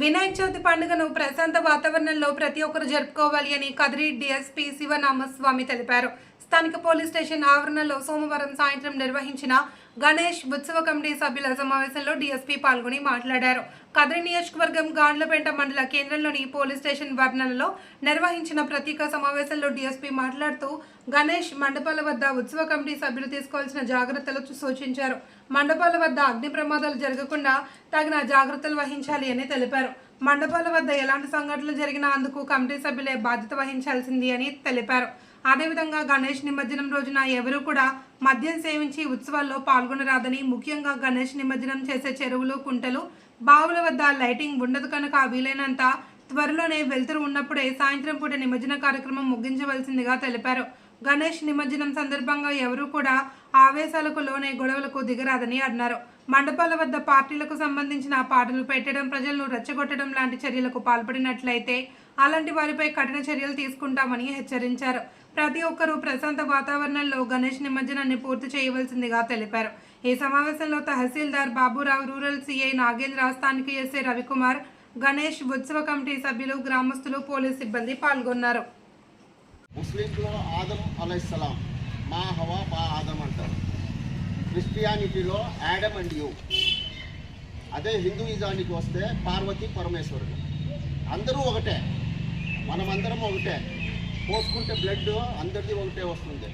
వినాయక చవితి పండుగను ప్రశాంత వాతావరణంలో ప్రతి ఒక్కరు జరుపుకోవాలి అని కదిరి డిఎస్పీ శివనామస్వామి తెలిపారు. స్థానిక పోలీస్ స్టేషన్ ఆవరణలో సోమవారం సాయంత్రం నిర్వహించిన గణేష్ ఉత్సవ కమిటీ సభ్యుల సమావేశంలో డీఎస్పీ పాల్గొని మాట్లాడారు. కదిరి నియోజకవర్గం గాండ్లపేట మండల కేంద్రంలోని పోలీస్ స్టేషన్ వర్ణనలో నిర్వహించిన ప్రత్యేక సమావేశంలో డీఎస్పీ మాట్లాడుతూ గణేష్ మండపాల వద్ద ఉత్సవ కమిటీ సభ్యులు తీసుకోవాల్సిన జాగ్రత్తలు సూచించారు. మండపాల వద్ద అగ్ని ప్రమాదాలు జరగకుండా తగిన జాగ్రత్తలు వహించాలి అని తెలిపారు. మండపాల వద్ద ఎలాంటి సంఘటనలు జరిగినా అందుకు కమిటీ సభ్యులే బాధ్యత వహించాల్సింది అని తెలిపారు. అదేవిధంగా గణేష్ నిమజ్జనం రోజున ఎవరూ కూడా మద్యం సేవించి ఉత్సవాల్లో పాల్గొనరాదని ముఖ్యంగా గణేష్ నిమజ్జనం చేసే చెరువులు కుంటలు బావుల వద్ద లైటింగ్ ఉండదు కనుక వీలైనంత త్వరలోనే వెలుతురు ఉన్నప్పుడే సాయంత్రం పూట నిమజ్జన కార్యక్రమం ముగించవలసిందిగా తెలిపారు. గణేష్ నిమజ్జనం సందర్భంగా ఎవరూ కూడా ఆవేశాలకు లోనే గొడవలకు దిగరాదని అన్నారు. మండపాల వద్ద పార్టీలకు సంబంధించిన పాటలు పెట్టడం ప్రజలను రెచ్చగొట్టడం లాంటి చర్యలకు పాల్పడినట్లయితే అలాంటి వారిపై కఠిన చర్యలు తీసుకుంటామని హెచ్చరించారు. ప్రతి ఒక్కరూ ప్రశాంత వాతావరణంలో గణేష్ నిమజ్జనాన్ని పూర్తి చేయవలసిందిగా తెలిపారు. ఈ సమావేశంలో తహసీల్దార్ బాబురావు రూరల్ సీఐ నాగేంద్ర స్థానిక ఎస్ఏ రవికుమార్ గణేష్ ఉత్సవ కమిటీ సభ్యులు గ్రామస్తులు పోలీస్ సిబ్బంది పాల్గొన్నారు. ముస్లింలో ఆదం అలైసలాం మా హవా మా ఆదం అంటారు. క్రిస్టియానిటీలో యాడమ్ అండ్ యూ. అదే హిందూయిజానికి వస్తే పార్వతి పరమేశ్వరుడు. అందరూ ఒకటే. మనమందరం ఒకటే. పోసుకుంటే బ్లడ్ అందరిది ఒకటే వస్తుంది.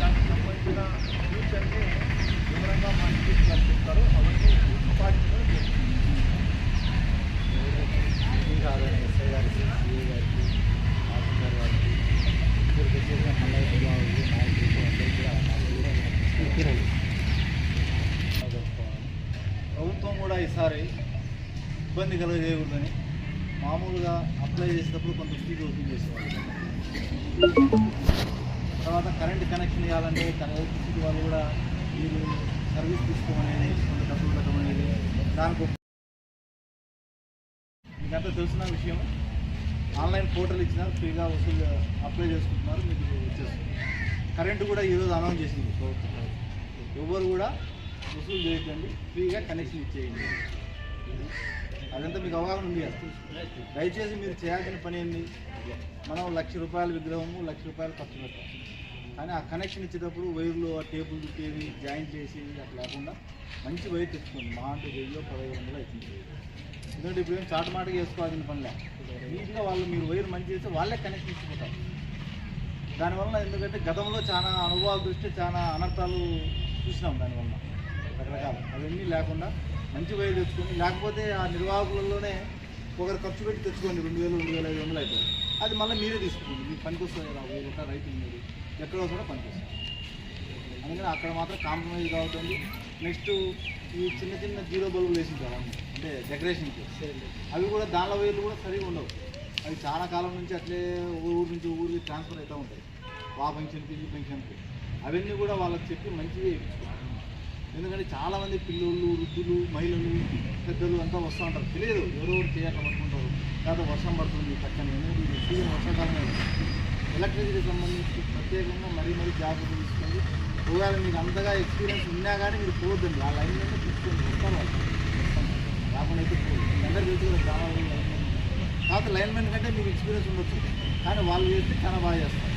దానికి సంబంధించిన ఫ్యూచర్ని వివరంగా మనకి కల్పిస్తారు అవన్నీ పాటించడం ఎస్ఐ గారికి సిఏ గారికి గారికి ఇక్కడికి వచ్చేసిన మల్లయ్య బాబు నాయకులు అందరికీ కూడా ఒకసారి ఇబ్బంది కలగజేయకూడదని మామూలుగా అప్లై చేసేటప్పుడు కొంత ఫీజు వసూలు చేసేవాళ్ళు తర్వాత కరెంట్ కనెక్షన్ ఇవ్వాలంటే ఎలక్ట్రిసిటీ వాళ్ళు కూడా మీరు సర్వీస్ తీసుకోమనేది కొంత డబ్బులు కట్టమనేది దానికి మీకంతా తెలిసిన విషయం. ఆన్లైన్ పోర్టల్ ఇచ్చినారు ఫ్రీగా వసూలు అప్లై చేసుకుంటున్నారు మీకు వచ్చేస్తుంది. కరెంటు కూడా ఈరోజు అనౌన్స్ చేసింది. ప్రభుత్వం ఎవరు కూడా వసూలు చేయకండి ఫ్రీగా కనెక్షన్ ఇచ్చేయండి. అదంతా మీకు అవగాహన ఉంది దయచేసి మీరు చేయాల్సిన పని ఏంది? మనం లక్ష రూపాయల విగ్రహము లక్ష రూపాయలు ఖర్చు పెడతాం. కానీ ఆ కనెక్షన్ ఇచ్చేటప్పుడు వైర్లు ఆ టేబుల్ చుట్టేవి జాయింట్ చేసేది అట్లా లేకుండా మంచి వైర్ తెచ్చుకోండి. మా అంటే వెయ్యిలో పదహైదు వందలు అవుతుంది. ఎందుకంటే ఇప్పుడు ఏం చాటమాటగా వేసుకోవాల్సిన పనిలే నీట్గా వాళ్ళు మీరు వైర్ మంచి చేస్తే వాళ్ళే కనెక్షన్ ఇచ్చిపోతారు. దానివల్ల ఎందుకంటే గతంలో చాలా అనుభవాల దృష్టి చాలా అనర్థాలు చూసినాం దానివల్ల రకరకాల. అవన్నీ లేకుండా మంచి వైర్ తెచ్చుకొని లేకపోతే ఆ నిర్వాహకులలోనే ఒకరు ఖర్చు పెట్టి తెచ్చుకోండి. రెండు వేలు రెండు వేల ఐదు వందలు అవుతుంది అది మళ్ళీ మీరే తీసుకోండి మీకు పనికి వస్తుంది కదా వెయ్యి రూపాయలు రైతు మీరు ఎక్కడో కూడా పనికి వస్తుంది అందుకని అక్కడ మాత్రం కాంప్రమైజ్ కావుతుంది నెక్స్ట్ ఈ చిన్న చిన్న జీరో బల్బులు వేసి అంటే డెకరేషన్కి అవి కూడా దానిలో వేలు కూడా సరిగా ఉండవు. అవి చాలా కాలం నుంచి అట్లే ఊరు నుంచి ఊరికి ట్రాన్స్ఫర్ అవుతూ ఉంటాయి. ఆ ఫంక్షన్కి ఈ ఫంక్షన్కి అవన్నీ కూడా వాళ్ళకి చెప్పి మంచిగా ఎందుకంటే చాలామంది పిల్లలు వృద్ధులు మహిళలు పెద్దలు అంతా వస్తూ ఉంటారు. తెలియదు ఎవరెవరు చేయాలనుకుంటారు లేదా వర్షం పడుతుంది పక్కన. ఎందుకంటే సీజన్ వర్షాకాలమే. ఎలక్ట్రిసిటీకి సంబంధించి ప్రత్యేకంగా మరీ మరీ జాగ్రత్త తీసుకోండి ఒకవేళ మీకు అంతగా ఎక్స్పీరియన్స్ ఉన్నా కానీ మీరు పోవద్దండి. ఆ లైన్ మీద తీసుకొని వస్తారు వాళ్ళు రాకుండా అయితే పోదు. అందరు తెలుసు చాలా లైన్ కాకపోతే లైన్ మెన్ కంటే మీకు ఎక్స్పీరియన్స్ ఉండొచ్చు. కానీ వాళ్ళు చేస్తే చాలా బాగా చేస్తారు.